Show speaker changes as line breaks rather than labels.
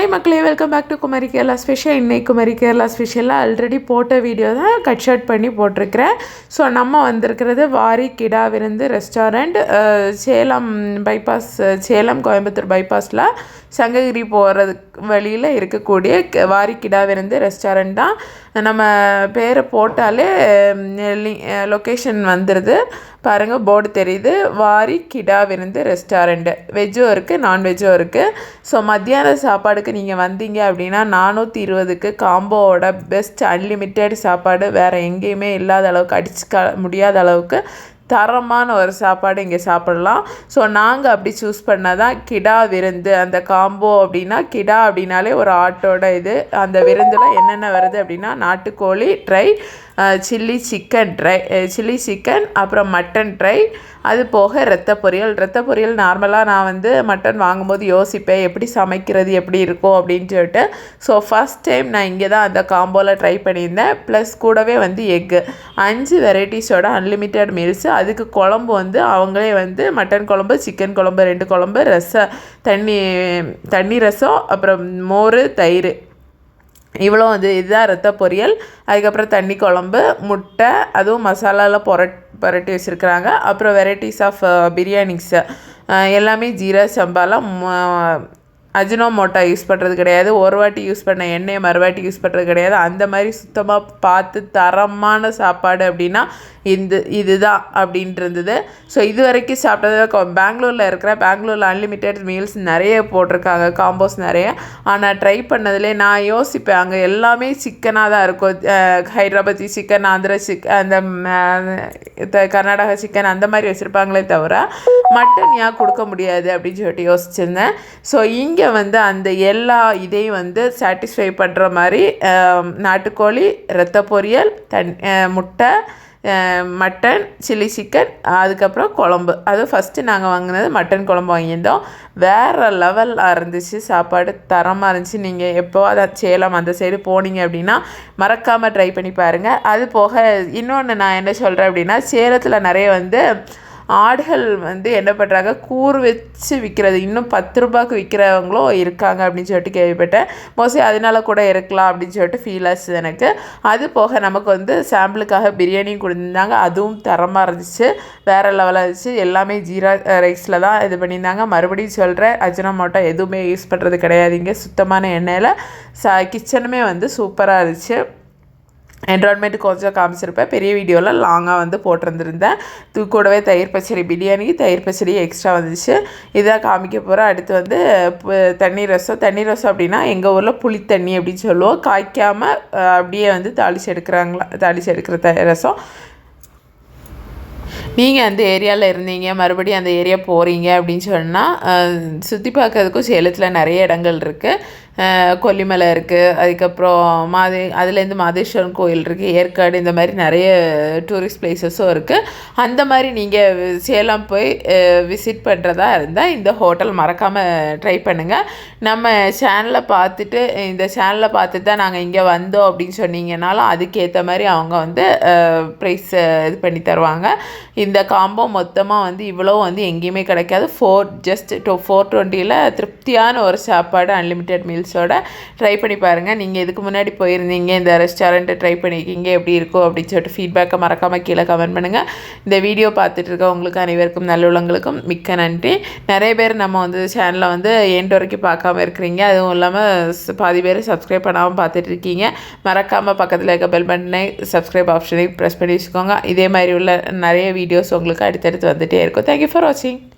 Hi மக்களே welcome back to Kumari Kerala special இன்னைக்கு குமரி கேரளா ஸ்பெஷலாக ஆல்ரெடி போட்ட வீடியோ தான் கட் ஷர்ட் பண்ணி போட்டிருக்கிறேன். ஸோ நம்ம வந்திருக்கிறது வாரி கிடா விருந்து ரெஸ்டாரண்ட் சேலம் பைபாஸ் சேலம் கோயம்புத்தூர் பைபாஸில் சங்ககிரி போகிறது வழியில் இருக்கக்கூடிய வாரி கிடா விருந்து ரெஸ்டாரண்ட் தான். நம்ம பேரை போட்டாலே லொக்கேஷன் வந்துடுது பாருங்கள் போர்டு தெரியுது. வாரி கிடா விருந்து ரெஸ்டாரண்ட்டு வெஜ்ஜும் இருக்குது நான்வெஜ்ஜும் இருக்குது ஸோ மத்தியான சாப்பாடுக்கு நீங்கள் வந்தீங்க அப்படின்னா நானூற்றி இருபதுக்கு காம்போவோட பெஸ்ட் அன்லிமிட்டெட் சாப்பாடு வேறு எங்கேயுமே இல்லாத அளவுக்கு அடிச்சுக்க முடியாத அளவுக்கு தரமான ஒரு சாப்பாடு இங்கே சாப்பிடலாம். ஸோ நாங்கள் அப்படி சூஸ் பண்ணால் தான் கிடா விருந்து அந்த காம்போ அப்படின்னா கிடா அப்படின்னாலே ஒரு ஆட்டோட இது. அந்த விருந்தில் என்னென்ன வருது அப்படின்னா நாட்டுக்கோழி dry chilli chicken dry chilli chicken அப்புறம் மட்டன் ட்ரை. அது போக ரத்த பொரியல். ரத்த பொரியல் நார்மலாக நான் வந்து மட்டன் வாங்கும்போது யோசிப்பேன் எப்படி சமைக்கிறது எப்படி இருக்கும் அப்படின்னு சொல்லிட்டு. ஸோ ஃபஸ்ட் டைம் நான் இங்கே தான் அந்த காம்போவில் ட்ரை பண்ணியிருந்தேன். ப்ளஸ் கூடவே வந்து எக்கு. அஞ்சு வெரைட்டிஸோட அன்லிமிட்டெட் மீல்ஸு அதுக்கு குழம்பு வந்து அவங்களே வந்து மட்டன் குழம்பு சிக்கன் குழம்பு ரெண்டு குழம்பு ரசம் தண்ணி தண்ணி ரசம் அப்புறம் மோர் தயிர். இவ்வளோ வந்து இதுதான் ரத்த பொரியல். அதுக்கப்புறம் தண்ணி குழம்பு முட்டை அதுவும் மசாலாவில் புரட் புரட்டி வச்சுருக்குறாங்க. அப்புறம் வெரைட்டிஸ் ஆஃப் பிரியாணிஸு எல்லாமே ஜீரா சம்பாலாம் அஜினோமோட்டா யூஸ் பண்ணுறது கிடையாது. ஒரு வாட்டி யூஸ் பண்ண எண்ணெயை மறுவாட்டி யூஸ் பண்ணுறது கிடையாது. அந்த மாதிரி சுத்தமாக பார்த்து தரமான சாப்பாடு அப்படின்னா இந்த இதுதான் அப்படின்ட்டு இருந்தது ஸோ இது வரைக்கும் சாப்பிட்டது பெங்களூரில் இருக்கிற பெங்களூரில் அன்லிமிட்டெட் மீல்ஸ் நிறைய போட்டிருக்காங்க காம்போஸ் நிறைய. ஆனால் ட்ரை பண்ணதுலேயே நான் யோசிப்பேன் அங்கே எல்லாமே சிக்கனாக தான் இருக்கும். ஹைதராபாத்தி சிக்கன் ஆந்திரா சிக்கன் அந்த த- கர்நாடகா சிக்கன் அந்த மாதிரி வச்சுருப்பாங்களே தவிர மட்டன் ஏன் கொடுக்க முடியாது அப்படின்னு சொல்லிட்டு யோசிச்சிருந்தேன். ஸோ இங்கே வந்து அந்த எல்லா இதையும் வந்து சாட்டிஸ்ஃபை பண்ணுற மாதிரி நாட்டுக்கோழி ரத்த பொரியல் தன் முட்டை மட்டன் சில்லி சிக்கன் அதுக்கப்புறம் குழம்பு. அது ஃபஸ்ட்டு நாங்கள் வாங்கினது மட்டன் குழம்பு வாங்கியிருந்தோம். வேறு லெவலாக இருந்துச்சு. சாப்பாடு தரமாக இருந்துச்சு. நீங்கள் எப்போ அதை சேலம் அந்த சைடு போனீங்க அப்படின்னா மறக்காமல் ட்ரை பண்ணி பாருங்கள் அது போக இன்னொன்று நான் என்ன சொல்கிறேன் அப்படின்னா சேலத்தில் நிறைய வந்து ஆடுகள் வந்து என்ன பண்ணுறாங்க கூறு வச்சு விற்கிறது இன்னும் பத்து ரூபாய்க்கு விற்கிறவங்களும் இருக்காங்க அப்படின்னு சொல்லிட்டு கேள்விப்பட்டேன். மோஸ்ட்லி அதனால கூட இருக்கலாம் அப்படின்னு சொல்லிட்டு ஃபீல் ஆச்சு எனக்கு. அது போக நமக்கு வந்து சாம்பிளுக்காக பிரியாணி கொடுத்துருந்தாங்க. அதுவும் தரமாக இருந்துச்சு. வேறு லெவலாக இருந்துச்சு. எல்லாமே ஜீரா ரைஸில் தான் இது பண்ணியிருந்தாங்க. மறுபடியும் சொல்கிறேன் அஜினமோட்டோ எதுவுமே யூஸ் பண்ணுறது கிடையாதுங்க சுத்தமான எண்ணெயில் ச கிச்சனுமே வந்து சூப்பராக இருந்துச்சு. என்வரான்மெண்ட் கொஞ்சம் காமிச்சிருப்பேன். பெரிய வீடியோவில் லாங்காக வந்து போட்டிருந்துருந்தேன். இது கூடவே தயிர் பச்சடி பிரியாணி தயிர் பச்சடி எக்ஸ்ட்ரா வந்துச்சு. இதாக காமிக்க போகிறேன் அடுத்து வந்து தண்ணி ரசம். தண்ணி ரசம் அப்படின்னா எங்கள் ஊரில் புளி தண்ணி அப்படின்னு சொல்லுவோம். காய்க்காமல் அப்படியே வந்து தாளிச்சு எடுக்கிறாங்களா தாளிச்சு எடுக்கிற த ரசம். நீங்கள் அந்த ஏரியாவில் இருந்தீங்க. மறுபடியும் அந்த ஏரியா போகிறீங்க அப்படின்னு சொன்னால் சுற்றி பார்க்கறதுக்கும் சேலத்தில் நிறைய இடங்கள் இருக்குது கொல்லிமலை இருக்குது அதுக்கப்புறம் மாதே அதுலேருந்து மாதேஸ்வரன் கோயில் இருக்குது ஏற்காடு இந்த மாதிரி நிறைய டூரிஸ்ட் பிளேசஸும் இருக்குது அந்த மாதிரி நீங்கள் சேலம் போய் விசிட் பண்ணுறதா இருந்தால் இந்த ஹோட்டல் மறக்காமல் ட்ரை பண்ணுங்கள் நம்ம சேனலை பார்த்துட்டு இந்த சேனலை பார்த்துட்டு தான் நாங்கள் இங்கே வந்தோம் அப்படின்னு சொன்னீங்கனாலும் அதுக்கேற்ற மாதிரி அவங்க வந்து ப்ரைஸ் இது பண்ணி தருவாங்க. இந்த காம்போ மொத்தமாக வந்து இவ்வளோ வந்து எங்கேயுமே கிடைக்காது. ஃபோர் ஜஸ்ட் டூ ஃபோர் டுவெண்ட்டியில் திருப்தியான ஒரு சாப்பாடு அன்லிமிட்டெட் மீல்ஸோட ட்ரை பண்ணி பாருங்கள் நீங்கள் இதுக்கு முன்னாடி போயிருந்தீங்க இந்த ரெஸ்டாரண்ட்டை ட்ரை பண்ணியிருக்கீங்க எப்படி இருக்கும் அப்படின்னு சொல்லிட்டு ஃபீட்பேக்கை மறக்காமல் கீழே கமெண்ட் பண்ணுங்கள் இந்த வீடியோ பார்த்துட்டு இருக்க உங்களுக்கு அனைவருக்கும் நல்லுள்ளங்களுக்கும் மிக்க நன்றி. நிறைய பேர் நம்ம வந்து சேனலை வந்து எண்ட் வரைக்கும் பார்க்காம இருக்கிறீங்க. அதுவும் இல்லாமல் பாதி பேர் சப்ஸ்கிரைப் பண்ணாமல் பார்த்துட்டு இருக்கீங்க. மறக்காமல் பக்கத்தில் இருக்க பெல் பட்டனை சப்ஸ்கிரைப் ஆப்ஷனை ப்ரெஸ் பண்ணி வச்சுக்கோங்க. இதே மாதிரி உள்ள நிறைய வீடியோஸ் உங்களுக்கு அடுத்தடுத்து வந்துகிட்டே இருக்கும். தேங்க்யூ ஃபார் வாட்சிங்